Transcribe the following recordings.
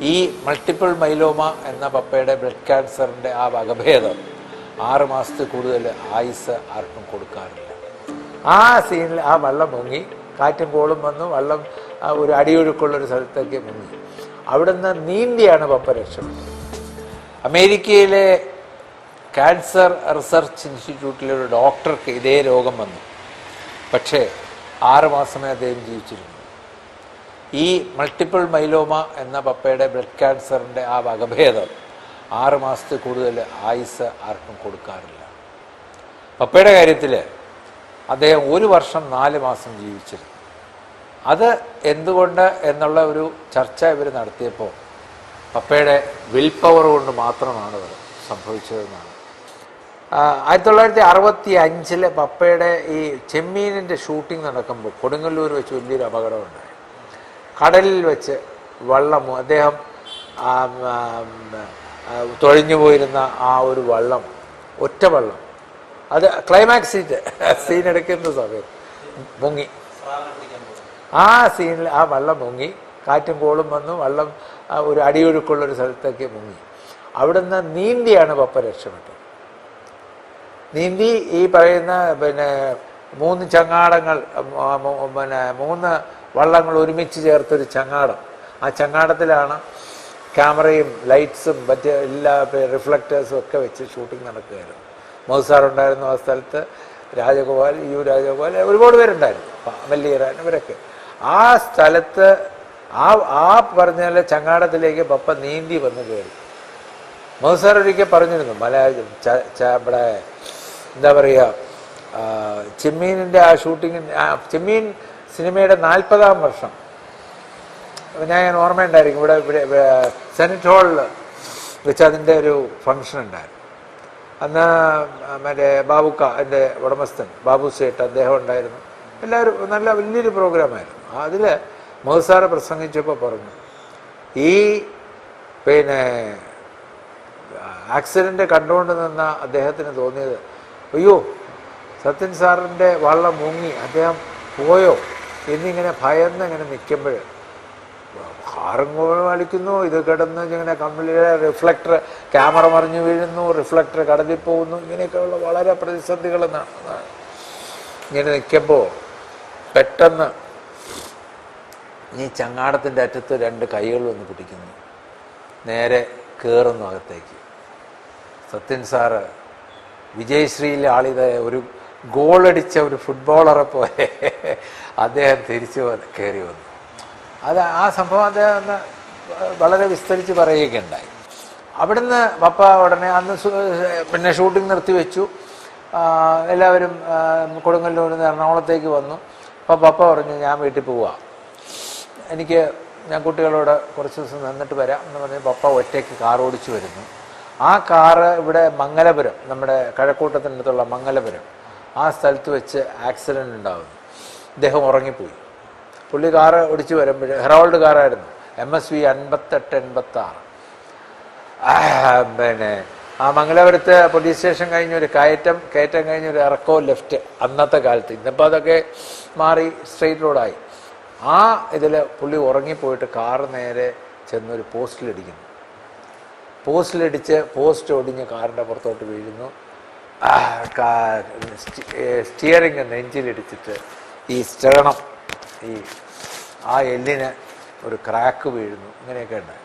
ഈ multiple myeloma എന്ന പപ്പയുടെ ബ്ലഡ് ക്യാൻസറിന്റെ ആ വകഭേദം ആറ് മാസത്തിൽ കൂടുതൽ ആയുസ് ആർക്കും കൊടുക്കാറില്ല. ആ സീനിൽ ആ വള്ളം മുങ്ങി. കാറ്റും കോളും വന്നു. വള്ളം ഒരു അടിയൊഴുക്കുള്ള ഒരു സ്ഥലത്തേക്ക് മുങ്ങി. അവിടുന്ന് നീന്തിയാണ് പപ്പ രക്ഷപ്പെട്ടത്. അമേരിക്കയിലെ ക്യാൻസർ റിസർച്ച് ഇൻസ്റ്റിറ്റ്യൂട്ടിലെ ഒരു ഡോക്ടർക്ക് ഇതേ രോഗം വന്നു. പക്ഷേ ആറ് മാസമേ അദ്ദേഹം ജീവിച്ചിരുന്നു. ഈ മൾട്ടിപ്പിൾ മൈലോമ എന്ന പപ്പയുടെ ബ്ലഡ് ക്യാൻസറിന്റെ ആ വകഭേദം ആറ് മാസത്തിൽ കൂടുതൽ ആയുസ് ആർക്കും കൊടുക്കാറില്ല. പപ്പയുടെ കാര്യത്തിൽ അദ്ദേഹം ഒരു വർഷം നാല് മാസം ജീവിച്ചിരുന്നു. അത് എന്തുകൊണ്ട് എന്നുള്ള ഒരു ചർച്ച ഇവർ നടത്തിയപ്പോൾ പപ്പയുടെ വിൽ പവർ കൊണ്ട് മാത്രമാണ് സംഭവിച്ചതെന്നാണ്. ആയിരത്തി തൊള്ളായിരത്തി അറുപത്തി അഞ്ചിലെ പപ്പയുടെ ഈ ചെമ്മീനിന്റെ ഷൂട്ടിംഗ് നടക്കുമ്പോൾ കൊടുങ്ങല്ലൂർ വെച്ച് വലിയൊരു അപകടമുണ്ടായി കടലിൽ വെച്ച് വള്ളം അദ്ദേഹം തുഴഞ്ഞു പോയിരുന്ന ആ ഒരു വള്ളം ഒറ്റ വള്ളം. അത് ക്ലൈമാക്സ് സീറ്റ് സീൻ എടുക്കുന്ന സമയം. മുങ്ങി. ആ സീനിൽ ആ വള്ളം മുങ്ങി. കാറ്റും കോളും വന്നു. വള്ളം ഒരു അടിയൊഴുക്കുള്ള ഒരു സ്ഥലത്തേക്ക് മുങ്ങി. അവിടുന്ന് നീന്തിയാണ് പപ്പ രക്ഷപ്പെട്ടത്. നീന്തി ഈ പറയുന്ന പിന്നെ മൂന്ന് ചങ്ങാടങ്ങൾ പിന്നെ മൂന്ന് വള്ളങ്ങൾ ഒരുമിച്ച് ചേർത്തൊരു ചങ്ങാടം. ആ ചങ്ങാടത്തിലാണ് ക്യാമറയും ലൈറ്റ്സും മറ്റ് എല്ലാ റിഫ്ലക്റ്റേഴ്സും ഒക്കെ വെച്ച് ഷൂട്ടിംഗ് നടക്കുകയായിരുന്നു. മോസാർ ഉണ്ടായിരുന്നു ആ സ്ഥലത്ത് രാജഗോപാൽ യു രാജഗോപാൽ ഒരുപാട് പേരുണ്ടായിരുന്നു. മല്ലിയറാൻ ഇവരൊക്കെ. ആ സ്ഥലത്ത് ആ ആ പറഞ്ഞ ചങ്ങാടത്തിലേക്ക് പപ്പ നീന്തി വന്ന് കയറി. മോസാർ ഒരിക്കൽ പറഞ്ഞിരുന്നു മല ച- ച- ഇവിടെ എന്താ പറയുക ചെമ്മീനിന്റെ ആ ഷൂട്ടിങ്ങിന് ആ ചെമ്മീൻ സിനിമയുടെ നാൽപ്പതാം വർഷം. ഞാൻ ഞാൻ ഓർമ്മയുണ്ടായിരിക്കും. ഇവിടെ ഇവിടെ സെനറ്റ് ഹാളിൽ വെച്ച് അതിന്റെ ഒരു ഫങ്ഷൻ ഉണ്ടായിരുന്നു. അന്ന് മറ്റേ ബാബുക്ക എന്റെ ഉടമസ്ഥൻ ബാബു സേട്ട് അദ്ദേഹം ഉണ്ടായിരുന്നു. എല്ലാവരും നല്ല വലിയൊരു പ്രോഗ്രാമായിരുന്നു. അതിൽ മോസാറ് പ്രസംഗിച്ചപ്പോൾ പറഞ്ഞു ഈ പിന്നെ ആക്സിഡന്റ് കണ്ടുകൊണ്ട് നിന്ന അദ്ദേഹത്തിന് തോന്നിയത്. അയ്യോ സത്യൻ സാറിന്റെ വള്ളം മുങ്ങി. അദ്ദേഹം പോയോ? എന്നിങ്ങനെ ഭയന്ന് അങ്ങനെ നിൽക്കുമ്പോൾ കാറും വലിക്കുന്നു. ഇത് കിടന്ന് ഇങ്ങനെ കമ്പിളിയുടെ റിഫ്ലക്ടർ ക്യാമറ മറിഞ്ഞു വീഴുന്നു. റിഫ്ലക്ടർ കടലിൽ പോകുന്നു. ഇങ്ങനെയൊക്കെയുള്ള വളരെ പ്രതിസന്ധികൾ ഇങ്ങനെ നിൽക്കുമ്പോൾ പെട്ടെന്ന് ഈ ചങ്ങാടത്തിന്റെ അറ്റത്ത് രണ്ട് കൈകൾ വന്ന് പിടിക്കുന്നു. നേരെ കയറുന്നു അകത്തേക്ക്. സത്യൻ സാറ് വിജയശ്രീയിലെ ആളിതായ ഒരു ഗോളടിച്ച ഒരു ഫുട്ബോളറെ പോലെ അദ്ദേഹം തിരിച്ചു കയറി വന്നു. അത് ആ സംഭവം അദ്ദേഹം വളരെ വിസ്തരിച്ച് പറയുകയുണ്ടായി. അവിടുന്ന് പപ്പ ഉടനെ അന്ന് പിന്നെ ഷൂട്ടിംഗ് നിർത്തിവെച്ചു. എല്ലാവരും കൊടുങ്ങല്ലൂരിൽ നിന്ന് എറണാകുളത്തേക്ക് വന്നു. അപ്പോൾ പപ്പ പറഞ്ഞു ഞാൻ വീട്ടിൽ പോവാം. എനിക്ക് ഞാൻ കുട്ടികളോട് കുറച്ച് ദിവസം നിന്നിട്ട് വരാം. എന്ന് പറഞ്ഞ് പപ്പ ഒറ്റയ്ക്ക് കാർ ഓടിച്ചു വരുന്നു. ആ കാറ് ഇവിടെ മംഗലപുരം നമ്മുടെ കഴക്കൂട്ടത്തിനടുത്തുള്ള മംഗലപുരം. ആ സ്ഥലത്ത് വെച്ച് ആക്സിഡന്റ് ഉണ്ടാകുന്നു ഇദ്ദേഹം ഉറങ്ങിപ്പോയി. പുള്ളി കാറ് ഓടിച്ച് വരുമ്പോൾ ഹെറോൾഡ് കാറായിരുന്നു എം എസ് വി അൻപത്തെട്ട് എൺപത്തി ആറ് പിന്നെ ആ മംഗലാപുരത്ത് പോലീസ് സ്റ്റേഷൻ കഴിഞ്ഞ ഒരു കയറ്റം കയറ്റം കഴിഞ്ഞ ഒരു ഇറക്കോ ലെഫ്റ്റ് അന്നത്തെ കാലത്ത്. ഇന്നിപ്പോൾ അതൊക്കെ മാറി സ്ട്രെയിറ്റ് റോഡായി ആ ഇതിൽ പുള്ളി ഉറങ്ങിപ്പോയിട്ട് കാറ് നേരെ ചെന്നൊരു പോസ്റ്റിലിടിക്കുന്നു പോസ്റ്റിലിടിച്ച് പോസ്റ്റ് ഒടിഞ്ഞ് കാറിന്റെ പുറത്തോട്ട് വീഴുന്നു. ആ, കാ- സ്റ്റി- ഏ, സ്റ്റിയറിംഗ് നെഞ്ചിലിടിച്ചിട്ട് ഈ സ്റ്റേണം ഈ ആ എല്ലിന് ഒരു ക്രാക്ക് വീഴുന്നു. ഇങ്ങനെയൊക്കെ ഉണ്ടായി.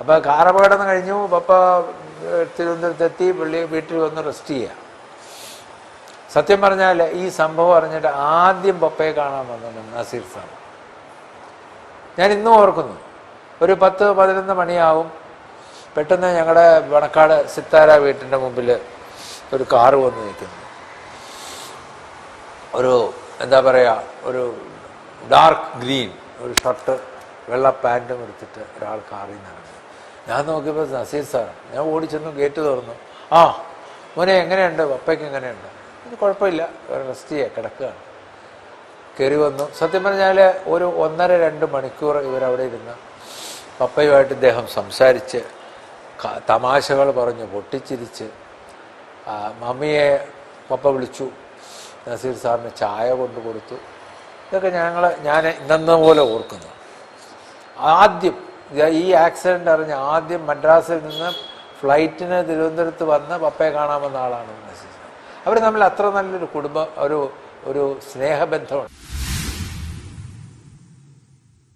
അപ്പോൾ കാർ അപകടം കഴിഞ്ഞു. പപ്പ തിരുവനന്തപുരത്തെത്തി പുള്ളി വീട്ടിൽ വന്ന് റെസ്റ്റ് ചെയ്യുക സത്യം പറഞ്ഞാൽ ഈ സംഭവം അറിഞ്ഞിട്ട് ആദ്യം പപ്പയെ കാണാൻ വന്നത് നസീർ സാർ. ഞാൻ ഇന്നും ഓർക്കുന്നു. ഒരു പത്ത് പതിനൊന്ന് മണിയാവും. പെട്ടെന്ന് ഞങ്ങളുടെ വണക്കാട് സിത്താര വീട്ടിന്റെ മുമ്പിൽ ഒരു കാറ് വന്ന് നിൽക്കുന്നു. ഒരു എന്താ പറയുക ഒരു ഡാർക്ക് ഗ്രീൻ ഒരു ഷർട്ട് വെള്ള പാന്റും എടുത്തിട്ട് ഒരാൾ കാറിൽ ഇറങ്ങി. ഞാൻ നോക്കിയപ്പോൾ നസീർ സാർ ഞാൻ ഓടിച്ചെന്നു ഗേറ്റ് തുറന്നു. ആ മോനെ എങ്ങനെയുണ്ട്? പപ്പയ്ക്ക് എങ്ങനെയുണ്ട്? ഇത് കുഴപ്പമില്ല. റെസ്റ്റ് ചെയ്യുക കിടക്കുകയാണ്. കയറി വന്നു. സത്യം പറഞ്ഞാൽ ഒരു ഒന്നര രണ്ട് മണിക്കൂർ ഇവരവിടെ ഇരുന്ന് പപ്പയുമായിട്ട് ഇദ്ദേഹം സംസാരിച്ച് തമാശകൾ പറഞ്ഞു പൊട്ടിച്ചിരിച്ച് മമ്മിയെ പപ്പ വിളിച്ചു. നസീർ സാറിന് ചായ കൊണ്ടു കൊടുത്തു. ഇതൊക്കെ ഞങ്ങൾ ഞാൻ ഇന്നെന്ന പോലെ ഓർക്കുന്നു. ആദ്യം ഈ ആക്സിഡന്റ് അറിഞ്ഞ് ആദ്യം മദ്രാസിൽ നിന്ന് ഫ്ലൈറ്റിന് തിരുവനന്തപുരത്ത് വന്ന് പപ്പയെ കാണാമെന്ന ആളാണ് നസീർ അവർ തമ്മിൽ അത്ര നല്ലൊരു കുടുംബ ഒരു ഒരു സ്നേഹബന്ധമുണ്ട്.